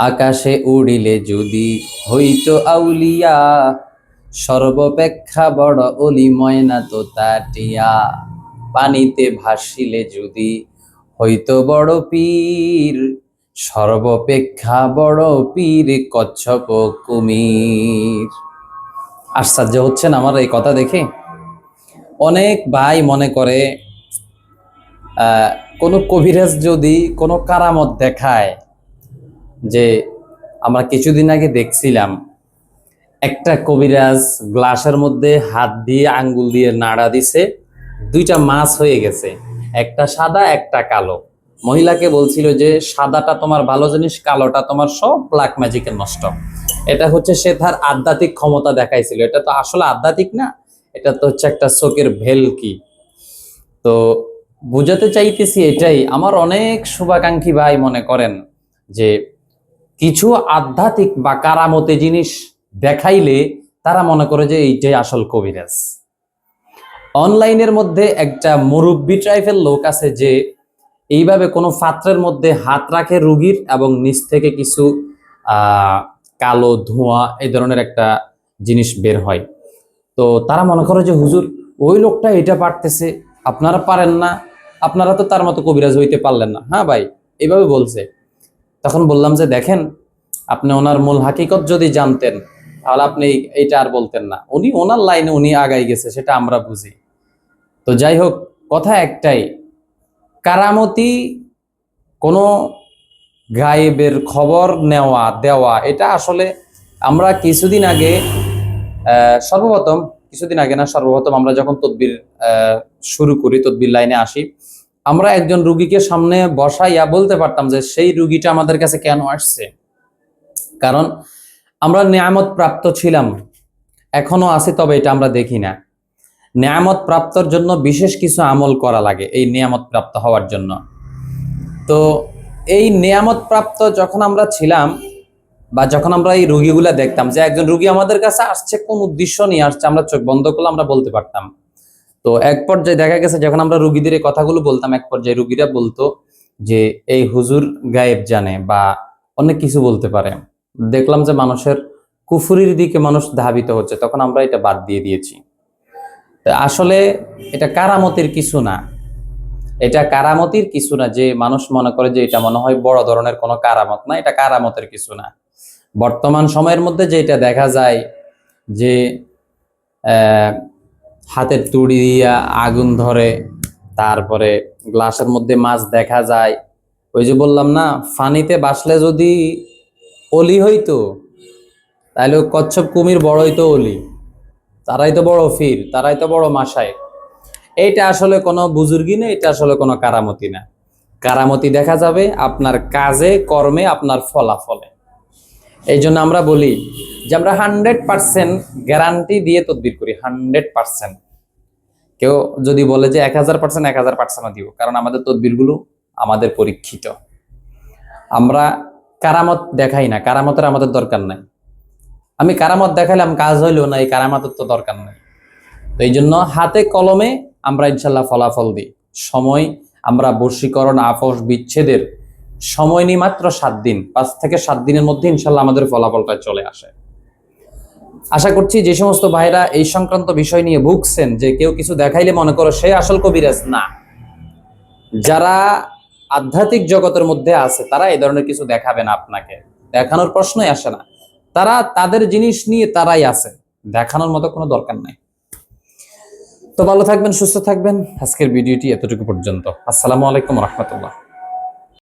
আকাশে উড়িলে যদি হইতো আউলিয়া, সর্বপেক্ষা বড় অলি ময়না তো তাটিয়া। পানিতে ভাসিলে যদি হইতো বড় পীর, সর্বপেক্ষা বড় পীর কচ্ছপ কুমির। আশ্চর্য হচ্ছেন আমার এই কথা দেখে। অনেক ভাই মনে করে কোনো কবিরাজ যদি কোনো কারামত দেখায় যে আমরা কিছুদিন আগে দেখছিলাম, একটা কবিরাজ গ্লাসের মধ্যে হাত দিয়ে আঙ্গুল দিয়ে নাড়া দিছে, দুইটা মাছ হয়ে গেছে, একটা সাদা, একটা কালো। মহিলাকে বলছিল যে, সাদাটা তোমার ভালো জিনিস, কালোটা তোমার সব ব্ল্যাক ম্যাজিকের নষ্ট। এটা হচ্ছে সে তার আধ্যাত্মিক ক্ষমতা দেখাইছিল। এটা তো আসলে আধ্যাত্মিক না, এটা তো হচ্ছে একটা চোখের ভেলকি। তো বুঝাতে চাইতেছি এটাই। আমার অনেক শুভাকাঙ্ক্ষী ভাই মনে করেন যে কিছু আধ্যাত্মিক বা কারামতে জিনিস দেখাইলে তারা মনে করে যে এইটাই আসল কবিরাজ। অনলাইনের মধ্যে একটা মুরব্বী টাইপের লোক আছে যে এইভাবে কোনো পাত্রের মধ্যে হাত রাখে রুগীর এবং নিচ থেকে কিছু কালো ধোঁয়া এই ধরনের একটা জিনিস বের হয়। তো তারা মনে করে যে, হুজুর, ওই লোকটা এটা পারতেছে, আপনারা পারেন না, আপনারা তো তার মতো কবিরাজ হইতে পারলেন না। হ্যাঁ ভাই, এইভাবে বলছে। তখন বললাম যে, দেখেন, আপনি ওনার মূল হাকিকত যদি জানতেন, তাহলে আপনি এইটা আর বলতেন না। উনি, ওনার লাইনে উনি আগাই গেছে, সেটা আমরা বুঝি। তো যাই হোক, কথা একটাই, কারামতি কোনো গায়েবের খবর নেওয়া, দেওয়া, এটা আসলে আমরা কিছুদিন আগে সর্বপ্রথম, কিছুদিন আগে না, সর্বপ্রথম আমরা যখন তদবির শুরু করি, তদবির লাইনে আসি আমরা একজন রুগীকে সামনে বসাইয়া বলতে পারতাম যে সেই রুগীটা আমাদের কাছে কেন আসছে? কারণ আমরা নিয়ামত প্রাপ্ত ছিলাম, এখনও আছে, তবে এটা আমরা দেখি না। নিয়ামত প্রাপ্তর জন্য বিশেষ কিছু আমল করা লাগে এই নিয়ামত প্রাপ্ত হওয়ার জন্য। তো এই নিয়ামত প্রাপ্ত যখন আমরা ছিলাম বা যখন আমরা এই রুগীগুলা দেখতাম যে একজন রুগী আমাদের কাছে আসছে, কোন উদ্দেশ্য নিয়ে আসছে, আমরা চোখ বন্ধ করলে আমরা বলতে পারতাম। তো এক পর্যায়ে দেখা গেছে, যখন আমরা রুগীদের এই কথাগুলো বলতাম, এক পর্যায়ে রুগীরা বলতো যে, এই হুজুর গায়েব জানে বা অনেক কিছু বলতে পারে। দেখলাম যে মানুষের কুফুরির দিকে মানুষ ধাবিত হচ্ছে, তখন আমরা এটা বাদ দিয়ে দিয়েছি। আসলে এটা কারামতির কিছু না। এটা কারামতির কিছু না যে মানুষ মনে করে যে এটা মনে হয় বড় ধরনের কোনো কারামত না, এটা কারামতের কিছু না। বর্তমান সময়ের মধ্যে যেটা দেখা যায় যে হাতের তুড়ি দিয়া আগুন ধরে, তারপরে গ্লাসের মধ্যে মাছ দেখা যায়। ওই যে বললাম না, ফানিতে বাসলে যদি অলি হইতো, তাহলে কচ্ছপ কুমির বড় হইতো অলি। তারাই তো বড় ফির, তারাই তো বড় মাসায় এইটা আসলে কোনো বুজুর্গি না এটা আসলে কোনো কারামতি না। কারামতি দেখা যাবে আপনার কাজে, কর্মে, আপনার ফলাফলে। এই জন্য আমরা বলি যে আমরা হান্ড্রেড পার্সেন্ট গ্যারান্টি দিয়ে তদবির করি হান্ড্রেড পার্সেন্ট কেউ যদি বলে যে এক হাজার পার্সেন্ট এক হাজার পার্সেন্ট দিব, কারণ আমাদের তদবিরগুলো আমাদের পরীক্ষিত। আমরা কারামত দেখাই না, কারামতের আমাদের দরকার নাই। আমি কারামত দেখাইলাম কাজ হইলেও না, এই কারামতের তো দরকার নাই। তো এই জন্য হাতে কলমে আমরা ইনশাল্লাহ ফলাফল দিই। সময়, আমরা বর্ষীকরণ, আপোষ, বিচ্ছেদের সময় নিই মাত্র সাত দিন, পাঁচ থেকে সাত দিনের মধ্যে ইনশাল্লাহ আমাদের ফলাফলটা চলে আসে। আশা করছি যে সমস্ত ভাইরা এই সংক্রান্ত বিষয় নিয়ে ভুগছেন যে কেউ কিছু দেখাইলে মনে করো সে আসল কবিরাজ না। যারা আধ্যাত্মিক জগতের মধ্যে আছে, তারা এই ধরনের কিছু দেখাবে না আপনাকে। দেখানোর প্রশ্নই আসে না। তারা তাদের জিনিস নিয়ে তারাই আছে। দেখানোর মতো কোনো দরকার নাই। তো ভালো থাকবেন, সুস্থ থাকবেন। আজকের ভিডিওটি এতটুকু পর্যন্ত। আসসালামু আলাইকুম রহমতুল্লাহ।